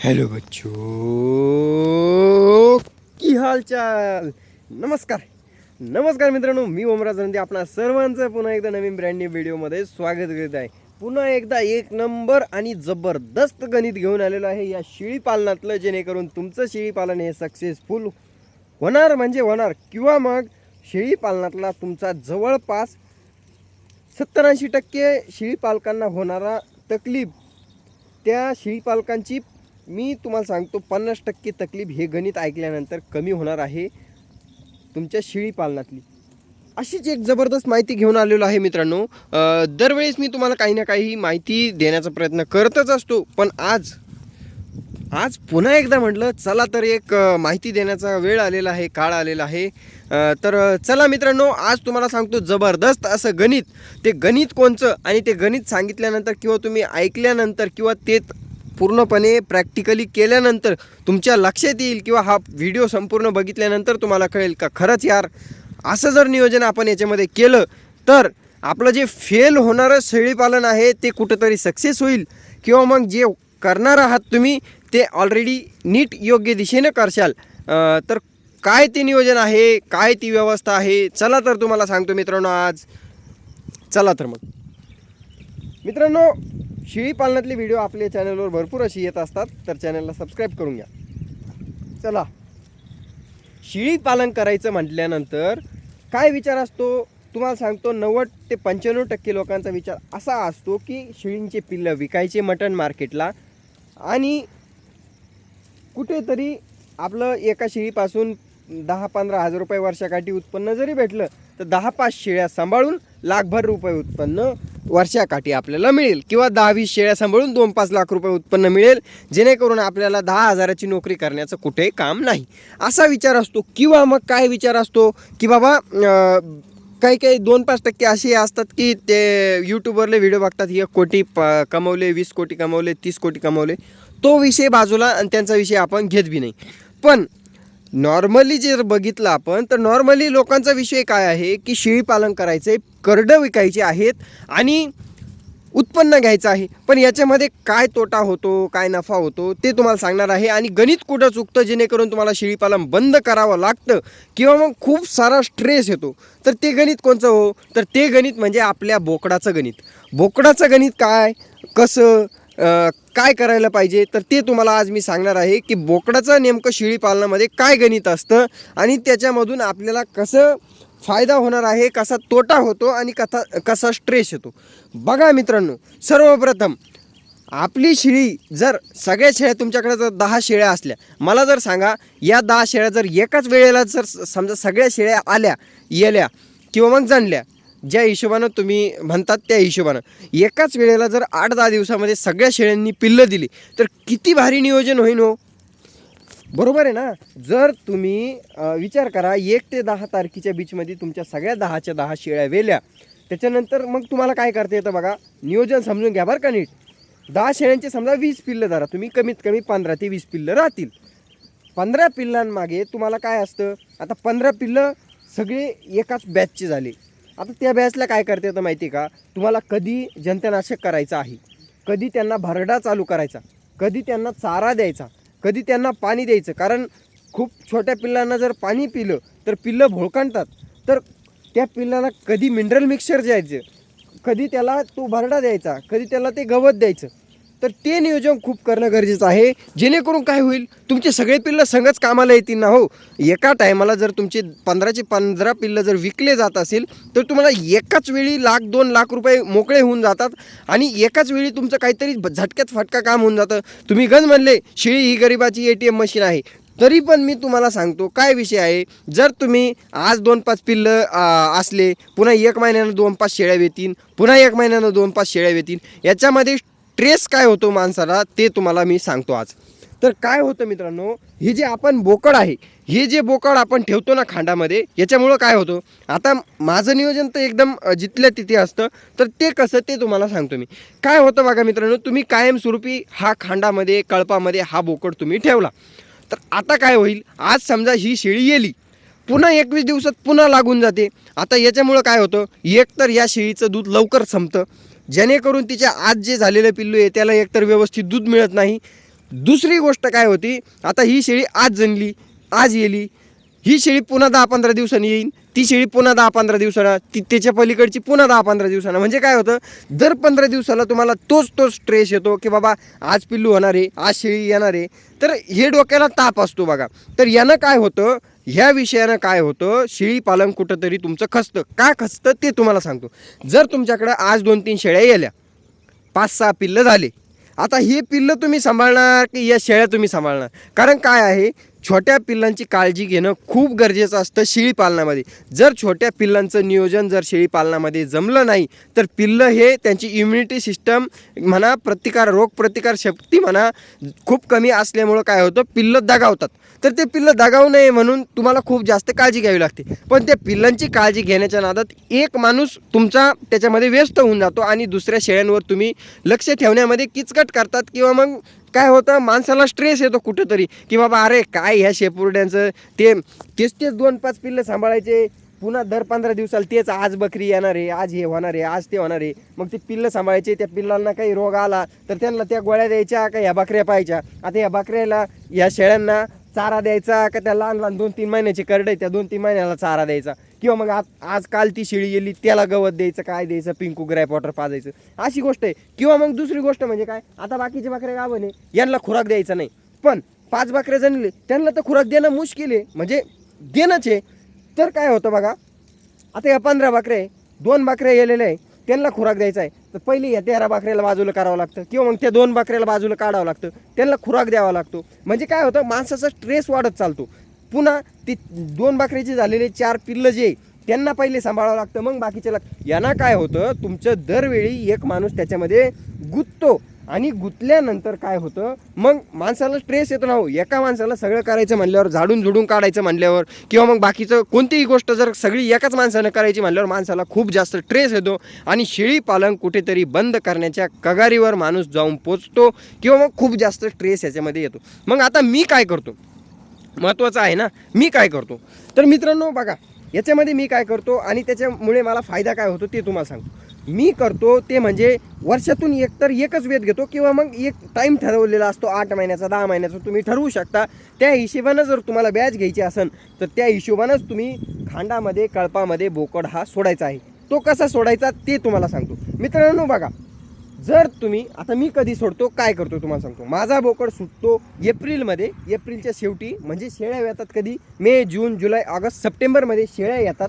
Hello बच्चो। की हालचाल? नमस्कार। नमस्कार मित्रांनो मी ओमराज नंदी आपणा सर्वांचं पुन्हा एकदा नवीन ब्रँड न्यू व्हिडिओमध्ये स्वागत करीत आहे. पुन्हा एकदा एक नंबर आणि जबरदस्त गणित घेऊन आलेलो आहे या शेळीपालनातलं जेणेकरून तुमचं शेळीपालन हे सक्सेसफुल होणार. म्हणजे होणार. किंवा मग शेळीपालनातला तुमचा जवळपास सत्तर ऐंशी टक्के शेळीपालकांना होणारा तकलीफ. त्या शेळीपालकांची मी तुम्हाला सांगतो पन्नास टक्के तकलीफ हे गणित ऐकल्यानंतर कमी होणार आहे तुमच्या शेळी पालनातली. अशीच एक जबरदस्त माहिती घेऊन आलेलो आहे मित्रांनो. दरवेळेस मी तुम्हाला काही ना काही माहिती देण्याचा प्रयत्न करतच असतो पण आज आज पुन्हा एकदा म्हटलं चला तर एक माहिती देण्याचा वेळ आलेला आहे काळ आलेला आहे. तर चला मित्रांनो आज तुम्हाला सांगतो जबरदस्त असं गणित. ते गणित कोणचं? आणि ते गणित सांगितल्यानंतर किंवा तुम्ही ऐकल्यानंतर किंवा ते पूर्णपणे प्रॅक्टिकली केल्यानंतर तुमच्या लक्षात येईल किंवा हा व्हिडिओ संपूर्ण बघितल्यानंतर तुम्हाला कळेल का खरंच यार असं जर नियोजन आपण याच्यामध्ये केलं तर आपलं जे फेल होणारं शेळीपालन आहे ते कुठंतरी सक्सेस होईल किंवा मग जे करणार आहात तुम्ही ते ऑलरेडी नीट योग्य दिशेनं करशाल. तर काय ते नियोजन आहे काय ती व्यवस्था आहे चला तर तुम्हाला सांगतो मित्रांनो आज. चला तर मग. मित्रांनो शेळी पालनातले व्हिडिओ आपल्या चॅनलवर भरपूर अशी येत असतात तर चॅनलला सबस्क्राईब करून घ्या. चला. शेळी पालन करायचं म्हटल्यानंतर काय विचार असतो? तुम्हाला सांगतो नव्वद ते पंच्याण्णव टक्के लोकांचा विचार असा असतो की शेळींचे पिल्लं विकायचे मटण मार्केटला आणि कुठेतरी आपलं एका शेळीपासून दहा पंधरा हजार रुपये वर्षाकाठी उत्पन्न जरी भेटलं तर दहा पाच शेळ्या सांभाळून लाखभर रुपये उत्पन्न वर्षाकाठी आपल्याला मिळेल किंवा दहावीस शेळ्या सांभाळून दोन पाच लाख रुपये उत्पन्न मिळेल जेणेकरून आपल्याला दहा हजाराची नोकरी करण्याचं कुठेही काम नाही. असा विचार असतो किंवा मग काय विचार असतो की बाबा काही काही दोन पाच टक्के असे असतात की ते यूट्यूबवरले व्हिडिओ बघतात एक कोटी प कमवले वीस कोटी कमवले तीस कोटी कमवले. तो विषय बाजूला आणि त्यांचा विषय आपण घेत बी नाही. पण नॉर्मली जर बघितलं आपण तर नॉर्मली लोकांचा विषय काय आहे की शेळी पालन करायचं आहे करडं विकायचे आहेत आणि उत्पन्न घ्यायचं आहे. पण याच्यामध्ये काय तोटा होतो काय नफा होतो ते तुम्हाला सांगणार आहे. आणि गणित कुठं चुकतं जेणेकरून तुम्हाला शेळीपालन बंद करावं लागतं किंवा मग खूप सारा स्ट्रेस येतो. तर ते गणित कोणचं हो? तर ते गणित म्हणजे आपल्या बोकडाचं गणित. बोकडाचं गणित काय? कसं? काय करायला पाहिजे? तर ते तुम्हाला आज मी सांगणार आहे की बोकडाचं नेमकं शेळी पालनामध्ये काय गणित असतं आणि त्याच्यामधून आपल्याला कसं फायदा होणार आहे कसा तोटा होतो आणि कथा कसा स्ट्रेस येतो. बघा मित्रांनो सर्वप्रथम आपली शेळी जर सगळ्या शेळ्या तुमच्याकडे जर दहा शेळ्या असल्या मला जर सांगा या दहा शेळ्या जर एकाच वेळेला जर समजा सगळ्या शेळ्या आल्या येल्या किंवा मग जाणल्या ज्या हिशोबानं तुम्ही म्हणतात त्या हिशोबानं. एकाच वेळेला जर आठ दहा दिवसामध्ये सगळ्या शेळ्यांनी पिल्लं दिली तर किती भारी नियोजन होईन हो? बरोबर आहे ना? जर तुम्ही विचार करा एक ते दहा तारखेच्या बीचमध्ये तुमच्या सगळ्या दहाच्या दहा शेळ्या वेल्या. त्याच्यानंतर मग तुम्हाला काय करता येतं बघा? नियोजन समजून घ्या बरं का नीट. दहा शेळ्यांचे समजा वीस पिल्लं धरा. तुम्ही कमीत कमी पंधरा ते वीस पिल्लं राहतील. पंधरा पिल्लांमागे तुम्हाला काय असतं? आता पंधरा पिल्लं सगळे एकाच बॅचचे झाले. आता त्या बॅचला काय करते येतं माहिती आहे का? तुम्हाला कधी जंतनाशक करायचं आहे कधी त्यांना भरडा चालू करायचा कधी त्यांना चारा द्यायचा कधी त्यांना पाणी द्यायचं. कारण खूप छोट्या पिल्लांना जर पाणी पिलं तर पिल्लं भोळकांतात तर त्या पिल्लाला कधी मिनरल मिक्सर द्यायचं कधी त्याला तो भरडा द्यायचा कधी त्याला ते गवत द्यायचं. तर ते नियोजन खूप करणं गरजेचं आहे. जेणेकरून काय होईल तुमचे सगळे पिल्लं संगच कामाला येतील ना हो? एका टायमाला जर तुमचे पंधराचे पंधरा पिल्लं जर विकले जात असेल तर तुम्हाला एकाच वेळी लाख दोन लाख रुपये मोकळे होऊन जातात आणि एकाच वेळी तुमचं काहीतरी झटक्यात फटका काम होऊन जातं. तुम्ही गंज म्हणले शेळी ही गरिबाची ए टी एम मशीन आहे. तरी पण मी तुम्हाला सांगतो काय विषय आहे? जर तुम्ही आज दोन पाच पिल्लं असले पुन्हा एक महिन्यानं दोन पाच शेळ्या येतील पुन्हा एक महिन्यानं दोन पाच शेळ्या येतील याच्यामध्ये स्ट्रेस काय होतो माणसाला ते तुम्हाला मी सांगतो आज. तर काय होतं मित्रांनो हे जे आपण बोकड आहे हे जे बोकड आपण ठेवतो ना खांडामध्ये याच्यामुळं काय होतं? आता माझं नियोजन तर एकदम जिथल्या तिथे असतं तर ते कसं ते तुम्हाला सांगतो मी. काय होतं बघा मित्रांनो तुम्ही कायमस्वरूपी हा खांडामध्ये कळपामध्ये हा बोकड तुम्ही ठेवला. तर आता काय होईल? आज समजा ही शेळी येली पुन्हा एकवीस दिवसात पुन्हा लागून जाते. आता याच्यामुळं काय होतं? एक तर या शेळीचं दूध लवकर संपतं जेणेकरून तिच्या आज जे झालेलं पिल्लू आहे त्याला एकतर व्यवस्थित दूध मिळत नाही. दुसरी गोष्ट काय होती आता ही शेळी आज जणली आज येली. ही शेळी पुन्हा दहा पंधरा दिवसांनी येईन. ती शेळी पुन्हा दहा पंधरा दिवसाला ती त्याच्या पलीकडची पुन्हा दहा पंधरा दिवसाला. म्हणजे काय होतं दर पंधरा दिवसाला तुम्हाला तोच तोच स्ट्रेस येतो की बाबा आज पिल्लू होणार आहे आज शेळी येणार आहे. तर हे डोक्याला ताप असतो बघा. तर यानं काय होतं ह्या विषयानं काय होतं शेळी पालन कुठंतरी तुमचं खचतं. का खचतं ते तुम्हाला सांगतो. जर तुमच्याकडं आज दोन तीन शेळ्या गेल्या पाच सहा पिल्लं झाले आता हे पिल्लं तुम्ही सांभाळणार की या शेळ्या तुम्ही सांभाळणार? कारण काय आहे छोट्या पिल्लांची काळजी घेणं खूप गरजेचं असतं शेळी पालनामध्ये. जर छोट्या पिल्लांचं नियोजन जर शेळी पालनामध्ये जमलं नाही तर पिल्लं हे त्यांची इम्युनिटी सिस्टम म्हणा प्रतिकार रोग प्रतिकार शक्ती म्हणा खूप कमी असल्यामुळं काय होतं पिल्लं दगावतात. तर ते पिल्लं दगावू नये म्हणून तुम्हाला खूप जास्त काळजी घ्यावी लागते. पण त्या पिल्लांची काळजी घेण्याच्या नादात एक माणूस तुमचा त्याच्यामध्ये व्यस्त होऊन जातो आणि दुसऱ्या शेळ्यांवर तुम्ही लक्ष ठेवण्यामध्ये किचकट करतात किंवा मग काय होतं? माणसाला स्ट्रेस येतो कुठंतरी. की बाबा अरे काय ह्या शेपुरड्यांचं? ते तेच तेच दोन पाच पिल्लं सांभाळायचे. पुन्हा दर पंधरा दिवसाला तेच आज बकरी येणार आहे आज हे होणार आहे आज ते होणार आहे. मग ते पिल्लं सांभाळायचे त्या पिल्लांना काही रोग आला तर त्यांना त्या गोळ्या द्यायच्या का ह्या बकऱ्या पाहायच्या? आता या बकऱ्याला या शेळ्यांना चारा द्यायचा का त्या लहान लहान दोन तीन महिन्याची करडे त्या दोन तीन महिन्याला चारा द्यायचा? किंवा मग आज आजकाल ती शेळी गेली त्याला गवत द्यायचं काय द्यायचं पिंकू ग्रॅप वॉटर पाजायचं अशी गोष्ट आहे. किंवा मग दुसरी गोष्ट म्हणजे काय आता बाकीचे बकऱ्या गावं नाही यांना खुराक द्यायचा नाही. पण पाच बकऱ्या जणले त्यांना तर खुराक देणं मुश्किल आहे. म्हणजे देणंच आहे. तर काय होतं बघा आता या पंधरा बकऱ्या आहे दोन बकऱ्या गेलेल्या आहे त्यांना खुराक द्यायचा आहे. तर पहिले या तेरा बकऱ्याला बाजूला करावं लागतं किंवा मग त्या दोन बकऱ्याला बाजूला काढावं लागतं त्यांना खुराक द्यावा लागतो. म्हणजे काय होतं माणसाचा स्ट्रेस वाढत चालतो. पुन्हा ती दोन बाकरीचे झालेले चार पिल्लं जे त्यांना पहिले सांभाळावं लागतं मग बाकीचे लाग यांना काय होतं तुमचं दरवेळी एक माणूस त्याच्यामध्ये गुंततो आणि गुंतल्यानंतर काय होतं मग माणसाला स्ट्रेस येतो ना हो. एका माणसाला सगळं करायचं म्हणल्यावर झाडून झुडून काढायचं म्हणल्यावर किंवा मग बाकीचं कोणतीही गोष्ट जर सगळी एकाच माणसानं करायची म्हणल्यावर माणसाला खूप जास्त स्ट्रेस येतो आणि शेळी पालन कुठेतरी बंद करण्याच्या कगारीवर माणूस जाऊन पोचतो किंवा मग खूप जास्त स्ट्रेस याच्यामध्ये येतो. मग आता मी काय करतो? महत्त्वाचं आहे ना? मी काय करतो? तर मित्रांनो बघा याच्यामध्ये मी काय करतो आणि त्याच्यामुळे मला फायदा काय होतो ते तुम्हाला सांगतो. मी करतो ते म्हणजे वर्षातून एकतर एकच वेध घेतो किंवा मग एक टाईम ठरवलेला असतो आठ महिन्याचा दहा महिन्याचा तुम्ही ठरवू शकता. त्या हिशोबानं जर तुम्हाला बॅच घ्यायची असेल तर त्या हिशोबानंच तुम्ही खांडामध्ये कळपामध्ये बोकड हा सोडायचा आहे. तो कसा सोडायचा ते तुम्हाला सांगतो. मित्रांनो बघा जर तुम्ही आता मी कधी सोडतो काय करतो तुम्हाला सांगतो. माझा बोकड सुटतो एप्रिलमध्ये एप्रिलच्या शेवटी म्हणजे शेळ्या येतात कधी? मे जून जुलै ऑगस्ट सप्टेंबरमध्ये शेळ्या येतात.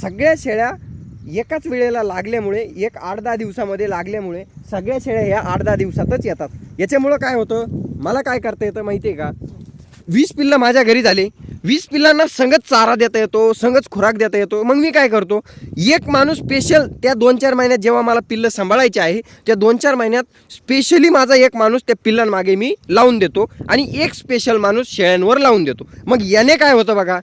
सगळ्या शेळ्या एकाच वेळेला लागल्यामुळे एक आठ दहा दिवसामध्ये लागल्यामुळे सगळ्या शेळ्या ह्या आठ दहा दिवसातच येतात. याच्यामुळं काय होतं? मला काय करता येतं माहिती आहे का? वीस पिल्लं माझ्या घरी झाले. वीस पिल्लांना संगत चारा देता येतो संगत खुराक देता येतो. मग मी काय करतो? एक माणूस स्पेशल त्या दोन चार महिन्यात जेव्हा मला पिल्लं सांभाळायचे आहे त्या दोन चार महिन्यात स्पेशली माझा एक माणूस त्या पिल्लांमागे मी लावून देतो आणि एक स्पेशल माणूस शेळ्यांवर लावून देतो. मग याने काय होतं बघा?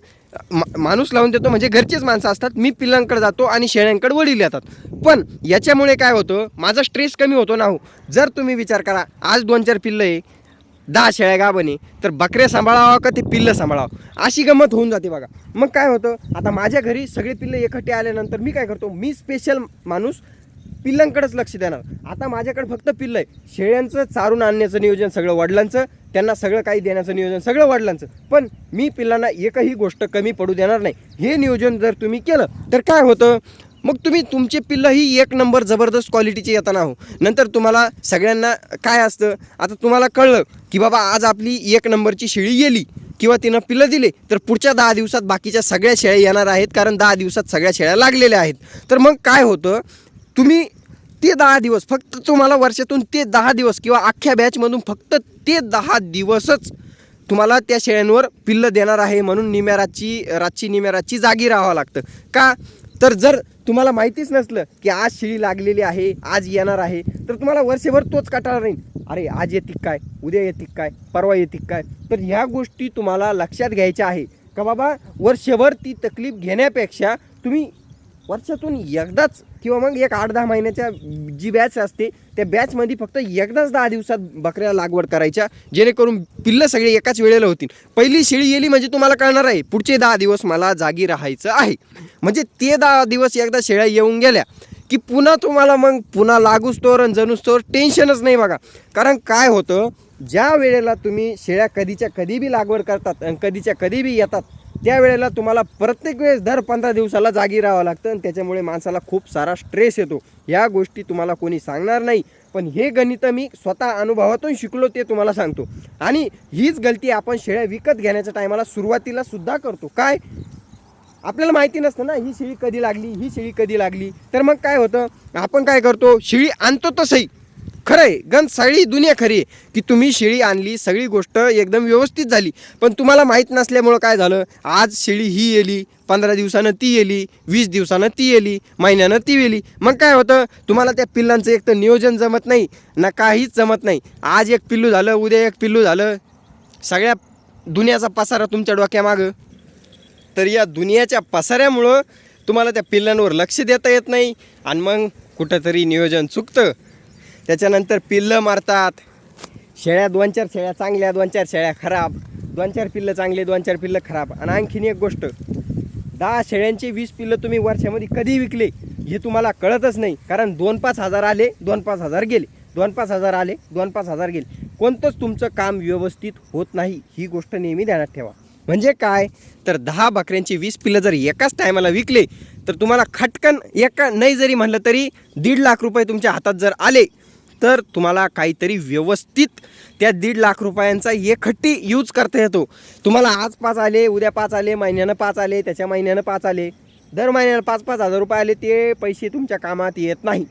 मा- माणूस लावून देतो म्हणजे घरचेच माणसं असतात मी पिल्लांकडे जातो आणि शेळ्यांकडे वडील येतात. पण याच्यामुळे काय होतं? माझा स्ट्रेस कमी होतो ना हो. जर तुम्ही विचार करा आज दोन चार पिल्लं आहे दहा शेळ्या गाभणी तर बकऱ्या सांभाळावं का ते पिल्लं सांभाळावं? अशी गंमत होऊन जाते बघा. मग काय होतं? आता माझ्या घरी सगळे पिल्लं एकटे आल्यानंतर मी काय करतो? मी स्पेशल माणूस पिल्लांकडेच लक्ष देणार. आता माझ्याकडे फक्त पिल्लं आहे शेळ्यांचं चारून आणण्याचं नियोजन सगळं वडिलांचं त्यांना सगळं काही देण्याचं नियोजन सगळं वडिलांचं. पण मी पिल्लांना एकही गोष्ट कमी पडू देणार नाही. हे नियोजन जर तुम्ही केलं तर काय होतं? मग तुम्ही तुमचे पिल्लं ही एक नंबर जबरदस्त क्वालिटीचे येताना हो नंतर तुम्हाला सगळ्यांना काय असतं? आता तुम्हाला कळलं की बाबा आज आपली एक नंबरची शेळी गेली किंवा तिनं पिल्लं दिले तर पुढच्या दहा दिवसात बाकीच्या सगळ्या शेळ्या येणार आहेत कारण दहा दिवसात सगळ्या शेळ्या लागलेल्या आहेत. तर मग काय होतं? तुम्ही ते दहा दिवस फक्त तुम्हाला वर्षातून ते दहा दिवस किंवा अख्ख्या बॅचमधून फक्त ते दहा दिवसच तुम्हाला त्या शेळ्यांवर पिल्लं देणार आहे म्हणून निम्या रातची रातची निम्या रातची जागी राहावं लागतं. का? तर जर तुम्हाला माहितीच नसलं की आज शिळी लागलेली आहे आज येणार आहे तर तुम्हाला वर्षभर तोच कटाळा राहील. अरे आज येतील काय? उद्या येतील काय? परवा येतील काय? तर ह्या गोष्टी तुम्हाला लक्षात घ्यायच्या आहे. का बाबा वर्षभर ती तकलीफ घेण्यापेक्षा तुम्ही वर्षातून एकदाच किंवा मग एक आठ दहा महिन्याच्या जी बॅच असते त्या बॅचमध्ये फक्त एकदाच दहा दिवसात बकऱ्या लागवड करायच्या जेणेकरून पिल्लं सगळे एकाच वेळेला होतील. पहिली शेळी येली म्हणजे तुम्हाला कळणार आहे पुढचे दहा दिवस मला जागी राहायचं आहे. म्हणजे ते दहा दिवस एकदा शेळ्या येऊन गेल्या की पुन्हा तुम्हाला मग पुन्हा लागूच तोर आणि जणूच तोर टेन्शनच नाही बघा. कारण काय होतं ज्या वेळेला तुम्ही शेळ्या कधीच्या कधी बी लागवड करतात आणि कधीच्या कधी बी येतात त्यावेळेला तुम्हाला प्रत्येक वेळेस दर पंधरा दिवसाला जागी राहावं लागतं आणि त्याच्यामुळे माणसाला खूप सारा स्ट्रेस येतो. या गोष्टी तुम्हाला कोणी सांगणार नाही. पण हे गणित मी स्वतः अनुभवातून शिकलो ते तुम्हाला सांगतो. आणि हीच गलती आपण शेळ्या विकत घेण्याच्या टायमाला सुरुवातीला सुद्धा करतो. काय? आपल्याला माहिती नसतं ना ही शेळी कधी लागली ही शेळी कधी लागली. तर मग काय होतं? आपण काय करतो? शेळी आणतो तसंही. खरं आहे गण सगळी दुनिया खरी आहे की तुम्ही शेळी आणली सगळी गोष्ट एकदम व्यवस्थित झाली. पण तुम्हाला माहीत नसल्यामुळं काय झालं? आज शेळी ही येली पंधरा दिवसानं ती येली वीस दिवसानं ती येली महिन्यानं ती येली. मग काय होतं? तुम्हाला त्या पिल्लांचं एक तर नियोजन जमत नाही ना काहीच जमत नाही. आज एक पिल्लू झालं उद्या एक पिल्लू झालं. सगळ्या दुनियाचा पसारा तुमच्या डोक्यामागं. तर या दुनियाच्या पसाऱ्यामुळं तुम्हाला त्या पिल्लांवर लक्ष देता येत नाही. आणि मग कुठंतरी नियोजन चुकतं. त्याच्यानंतर पिल्लं मारतात. शेळ्या दोन चार शेळ्या चांगल्या दोन चार शेळ्या खराब. दोन चार पिल्लं चांगले दोन चार पिल्लं खराब. आणि आणखीन एक गोष्ट दहा शेळ्यांचे वीस पिल्लं तुम्ही वर्षामध्ये कधी विकले हे तुम्हाला कळतच नाही. कारण दोन पाच हजार आले दोन पाच हजार गेले. दोन पाच हजार आले दोन पाच हजार गेले. कोणतंच तुमचं काम व्यवस्थित होत नाही. ही गोष्ट नेहमी ध्यानात ठेवा. म्हणजे काय? तर दहा बकऱ्यांची वीस पिल्लं जर एकाच टायमाला विकले तर तुम्हाला खटकन एका नाही जरी म्हणलं तरी दीड लाख रुपये तुमच्या हातात जर आले तर तुम्हाला काहीतरी व्यवस्थित त्या दीड लाख रुपयांचा एकखट्टी यूज करता येतो. तुम्हाला आज पाच आले उद्या पाच आले महिन्यानं पाच आले त्याच्या महिन्यानं पाच आले. दर महिन्याला पाच पाच हजार रुपये आले ते पैसे तुमच्या कामात येत नाही.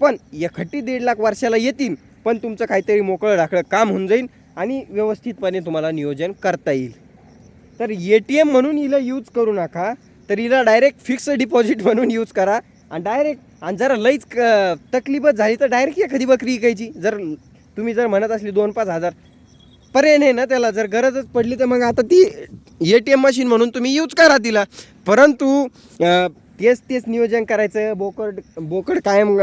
पण एकखट्टी दीड लाख वर्षाला येतील पण तुमचं काहीतरी मोकळं ढाकळं काम होऊन जाईल आणि व्यवस्थितपणे तुम्हाला नियोजन करता येईल. तर ए टी एम म्हणून हिला यूज करू नका तर हिला डायरेक्ट फिक्स डिपॉझिट म्हणून यूज करा आणि डायरेक्ट आणि जर लईच क तकलीफच झाली तर डायरेक्ट एखादी बकरी विकायची. जर तुम्ही जर म्हणत असली दोन पाच हजार पर्याय नाही ना त्याला. जर गरजच पडली तर मग आता ती ए टी एम मशीन म्हणून तुम्ही यूज करा तिला. परंतु तेच तेच नियोजन करायचं. बोकड बोकड कायम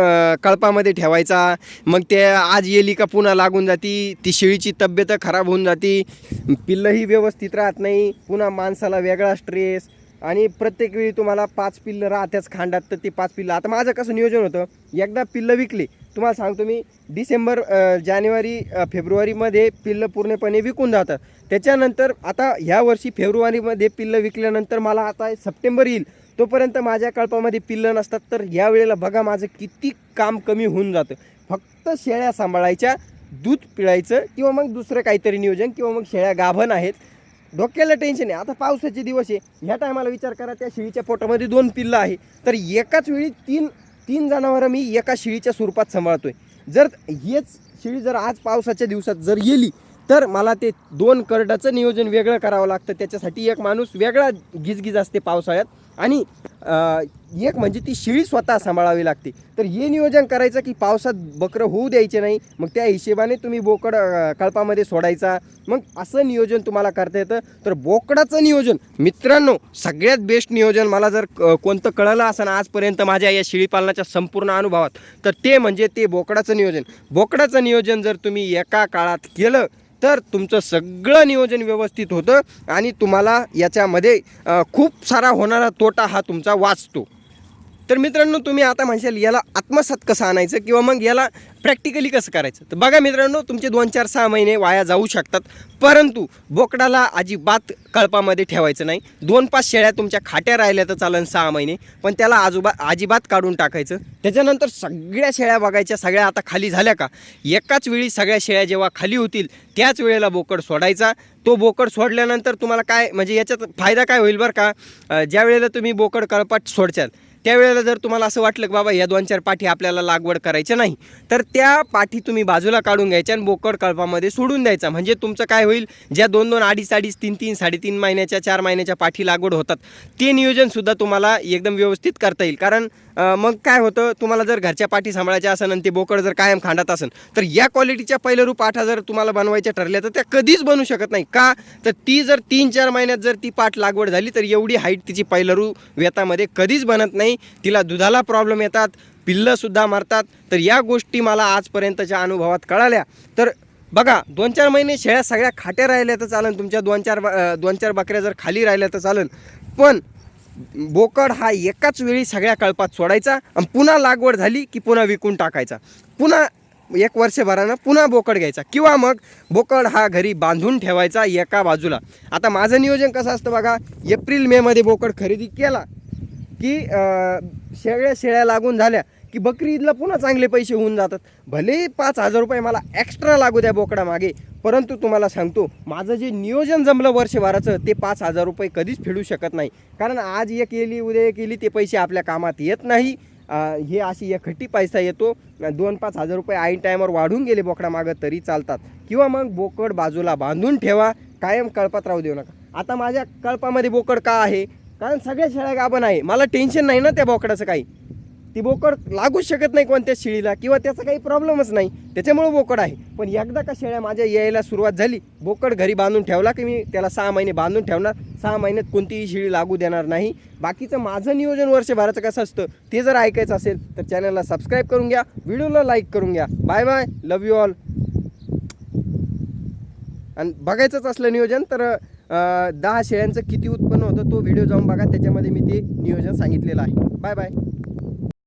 कळपामध्ये ठेवायचा. मग ते आज येली का पुन्हा लागून जाती. ती शेळीची तब्येत खराब होऊन जाती. पिल्लंही व्यवस्थित राहत नाही. पुन्हा माणसाला वेगळा स्ट्रेस आणि प्रत्येक वेळी तुम्हाला पाच पिल्लं राहत्याच खांडात तर ते पाच पिल्लं. आता माझं कसं नियोजन होतं एकदा पिल्लं विकली तुम्हाला सांगतो मी डिसेंबर जानेवारी फेब्रुवारीमध्ये पिल्लं पूर्णपणे विकून जातं त्याच्यानंतर आता ह्या वर्षी फेब्रुवारीमध्ये पिल्लं विकल्यानंतर मला आता सप्टेंबर येईल तोपर्यंत माझ्या कळपामध्ये पिल्लं नसतात. तर या वेळेला बघा माझं किती काम कमी होऊन जातं. फक्त शेळ्या सांभाळायच्या दूध पिळायचं किंवा मग दुसरं काहीतरी नियोजन किंवा मग शेळ्या गाभण आहेत. डोक्याला टेन्शन आहे. आता पावसाचे दिवस आहे. ह्या टायमाला विचार करा त्या शेळीच्या पोटामध्ये दोन पिल्लं आहे. तर एकाच वेळी तीन तीन जनावरं मी एका शेळीच्या स्वरूपात सांभाळतोय. जर हेच शेळी जर आज पावसाच्या दिवसात जर येली तर मला ते दोन करडाचं नियोजन वेगळं करावं लागतं. त्याच्यासाठी एक माणूस वेगळा गिजगिज असते पावसाळ्यात. आणि एक म्हणजे ती शेळी स्वतः सांभाळावी लागते. तर हे नियोजन करायचं की पावसात बकरं होऊ द्यायचे नाही मग त्या हिशेबाने तुम्ही बोकड कळपामध्ये सोडायचा. मग असं नियोजन तुम्हाला करता येतं. तर बोकडाचं नियोजन मित्रांनो सगळ्यात बेस्ट नियोजन मला जर कोणतं कळलं असं आजपर्यंत माझ्या या शेळीपालनाच्या संपूर्ण अनुभवात तर ते म्हणजे ते बोकडाचं नियोजन. बोकडाचं नियोजन जर तुम्ही एका काळात केलं तर तुमचं सगळं नियोजन व्यवस्थित होतं आणि तुम्हाला याच्यामध्ये खूप सारा होणारा तोटा हा तुमचा वाचतो. तर मित्रांनो तुम्ही आता म्हणशाल याला आत्मसात कसं आणायचं किंवा मग याला प्रॅक्टिकली कसं करायचं? तर बघा मित्रांनो तुमचे दोन चार सहा महिने वाया जाऊ शकतात. परंतु बोकडाला अजिबात कळपामध्ये ठेवायचं नाही. दोन पाच शेळ्या तुमच्या खाट्या राहिल्या तर चालन सहा महिने. पण त्याला आजोबा अजिबात काढून टाकायचं. त्याच्यानंतर सगळ्या शेळ्या बघायच्या सगळ्या आता खाली झाल्या का? एकाच वेळी सगळ्या शेळ्या जेव्हा खाली होतील त्याच वेळेला बोकड सोडायचा. तो बोकड सोडल्यानंतर तुम्हाला काय म्हणजे याच्यात फायदा काय होईल बरं का? ज्या वेळेला तुम्ही बोकड कळपात सोडचाल त्यावेळेला जर तुम्हाला असं वाटलं की बाबा या दोन चार पाठी आपल्याला लागवड करायच्या नाही तर त्या पाठी तुम्ही बाजूला काढून घ्यायच्या आणि बोकड कळपामध्ये सोडून द्यायचा. म्हणजे तुमचं काय होईल ज्या दोन दोन अडीच अडीच तीन तीन साडेतीन महिन्याच्या चार महिन्याच्या पाठी लागवड होतात ते नियोजनसुद्धा तुम्हाला एकदम व्यवस्थित करता येईल. कारण मग काय होतं? तुम्हाला जर घरच्या पाठी सांभाळायच्या असेल आणि ते बोकड जर कायम खांडात असेल तर या क्वालिटीच्या पहिलं रूप पाठा जर तुम्हाला बनवायच्या ठरल्या तर त्या कधीच बनू शकत नाही. का? तर ती जर तीन चार महिन्यात जर ती पाठ लागवड झाली तर एवढी हाईट तिची पहिलरू वेतामध्ये कधीच बनत नाही. तिला दुधाला प्रॉब्लेम येतात पिल्लंसुद्धा मारतात. तर या गोष्टी मला आजपर्यंतच्या अनुभवात कळाल्या. तर बघा दोन चार महिने शेळ्या सगळ्या खाट्या राहिल्या तर चालन. तुमच्या दोन चार दोन चार बकऱ्या जर खाली राहिल्या तर चालन. पण बोकड हा एकाच वेळी सगळ्या कळपात सोडायचा आणि पुन्हा लागवड झाली की पुन्हा विकून टाकायचा. पुन्हा एक वर्षभरानं पुन्हा बोकड घ्यायचा. किंवा मग बोकड हा घरी बांधून ठेवायचा एका बाजूला. आता माझं नियोजन कसं असतं बघा एप्रिल मेमध्ये बोकड खरेदी केला की शेळ्या शेळ्या लागून झाल्या की बकरी ईदला पुन्हा चांगले पैसे होऊन जातात. भले पाच हजार रुपये मला एक्स्ट्रा लागू द्या बोकडा मागे परंतु तुम्हाला सांगतो माझं जे नियोजन जमलं वर्षभराचं ते पाच हजार रुपये कधीच फेडू शकत नाही. कारण आज एक केली उद्या एक केली ते पैसे आपल्या कामात येत नाही. हे अशी एकखट्टी पैसा येतो. दोन पाच हजार रुपये आईन टायमावर वाढून गेले बोकडा मागं तरी चालतात. किंवा मग बोकड बाजूला बांधून ठेवा कायम कळपात राहू देऊ नका. आता माझ्या कळपामध्ये बोकड का आहे? कारण सगळ्या शेळ्या गाभण आहे. मला टेन्शन नाही ना त्या बोकडाचं काही. ती बोकड लागूच शकत नाही कोणत्या शेळीला किंवा त्याचा काही प्रॉब्लेमच नाही. त्याच्यामुळं बोकड आहे. पण एकदा का शेळ्या माझ्या यायला सुरुवात झाली बोकड घरी बांधून ठेवला की मी त्याला सहा महिने बांधून ठेवणार. सहा महिन्यात कोणतीही शेळी लागू देणार नाही. बाकीचं माझं नियोजन वर्षभराचं कसं असतं ते जर ऐकायचं असेल तर चॅनलला सबस्क्राईब करून घ्या व्हिडिओला लाईक करून घ्या. Bye bye love you all आणि बघायचंच असलं नियोजन तर दहा शेळ्यांचं किती उत्पन्न होतं तो व्हिडिओ जाऊन बघा. त्याच्यामध्ये मी ते नियोजन सांगितलेलं आहे. Bye bye